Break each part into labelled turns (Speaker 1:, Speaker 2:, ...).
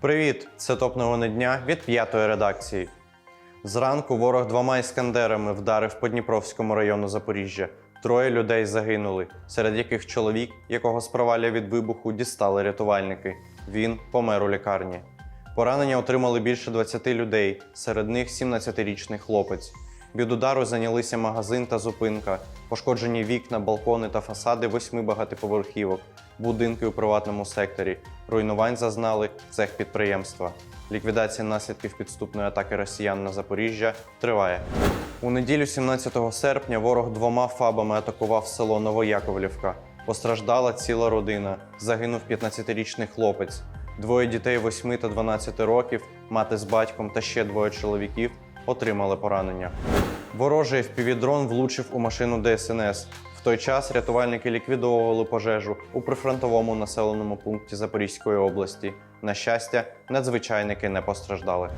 Speaker 1: Привіт! Це топ новини дня від п'ятої редакції. Зранку ворог двома іскандерами вдарив по Дніпровському району Запоріжжя. Троє людей загинули, серед яких чоловік, якого з від вибуху дістали рятувальники. Він помер у лікарні. Поранення отримали більше 20 людей, серед них 17-річний хлопець. Від удару зайнялися магазин та зупинка, пошкоджені вікна, балкони та фасади восьми багатоповерхівок, будинки у приватному секторі. Руйнувань зазнали цех підприємства. Ліквідація наслідків підступної атаки росіян на Запоріжжя триває. У неділю 17 серпня ворог двома фабами атакував село Новояковлівка. Постраждала ціла родина. Загинув 15-річний хлопець. Двоє дітей 8 та 12 років, мати з батьком та ще двоє чоловіків отримали поранення. Ворожий впівдрон влучив у машину ДСНС. В той час рятувальники ліквідовували пожежу у прифронтовому населеному пункті Запорізької області. На щастя, надзвичайники не постраждали.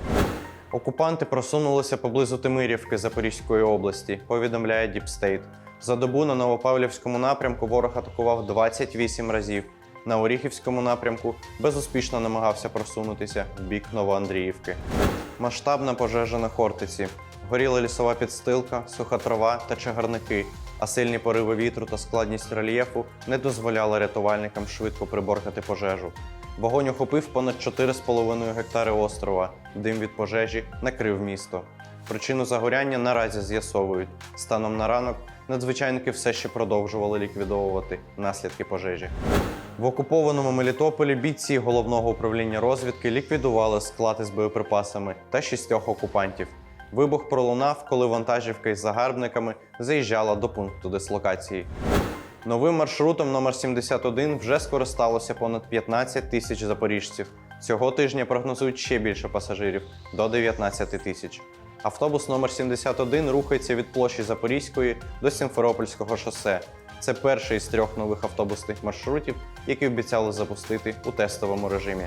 Speaker 1: Окупанти просунулися поблизу Тимирівки Запорізької області, повідомляє Діпстейт. За добу на Новопавлівському напрямку ворог атакував 28 разів. На Оріхівському напрямку безуспішно намагався просунутися в бік Новоандріївки. Масштабна пожежа на Хортиці. Горіла лісова підстилка, суха трава та чагарники, а сильні пориви вітру та складність рельєфу не дозволяли рятувальникам швидко приборкати пожежу. Вогонь охопив понад 4,5 гектари острова. Дим від пожежі накрив місто. Причину загоряння наразі з'ясовують. Станом на ранок надзвичайники все ще продовжували ліквідовувати наслідки пожежі. В окупованому Мелітополі бійці головного управління розвідки ліквідували склад із боєприпасами та шістьох окупантів. Вибух пролунав, коли вантажівка із загарбниками заїжджала до пункту дислокації. Новим маршрутом номер 71 вже скористалося понад 15 тисяч запоріжців. Цього тижня прогнозують ще більше пасажирів до 19 тисяч. Автобус номер 71 рухається від площі Запорізької до Сімферопольського шосе. Це перший із трьох нових автобусних маршрутів, які обіцяли запустити у тестовому режимі.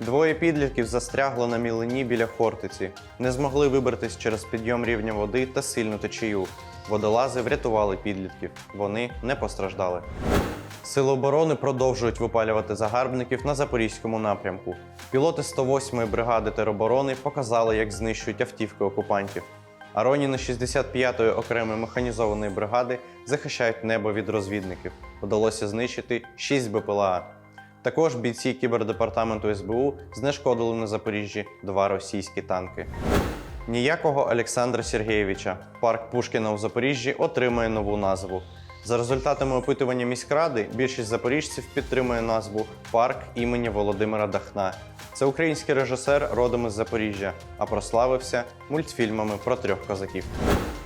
Speaker 1: Двоє підлітків застрягли на мілині біля Хортиці, не змогли вибратись через підйом рівня води та сильну течію. Водолази врятували підлітків. Вони не постраждали. Сили оборони продовжують випалювати загарбників на запорізькому напрямку. Пілоти 108-ї бригади тероборони показали, як знищують автівки окупантів. Ароніни 65-ї окремої механізованої бригади захищають небо від розвідників. Вдалося знищити 6 БПЛА. Також бійці кібердепартаменту СБУ знешкодили на Запоріжжі два російські танки. Ніякого Олександра Сергійовича. Парк Пушкіна у Запоріжжі отримає нову назву. За результатами опитування міськради, більшість запоріжців підтримує назву Парк імені Володимира Дахна. Це український режисер родом із Запоріжжя, а прославився мультфільмами про трьох козаків.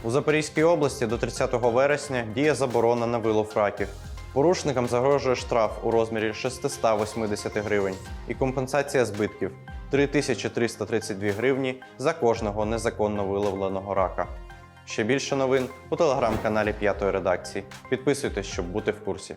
Speaker 1: У Запорізькій області до 30 вересня діє заборона на вилов раків. Порушникам загрожує штраф у розмірі 680 гривень і компенсація збитків 3332 гривні за кожного незаконно виловленого рака. Ще більше новин у телеграм-каналі П'ятої редакції. Підписуйтесь, щоб бути в курсі.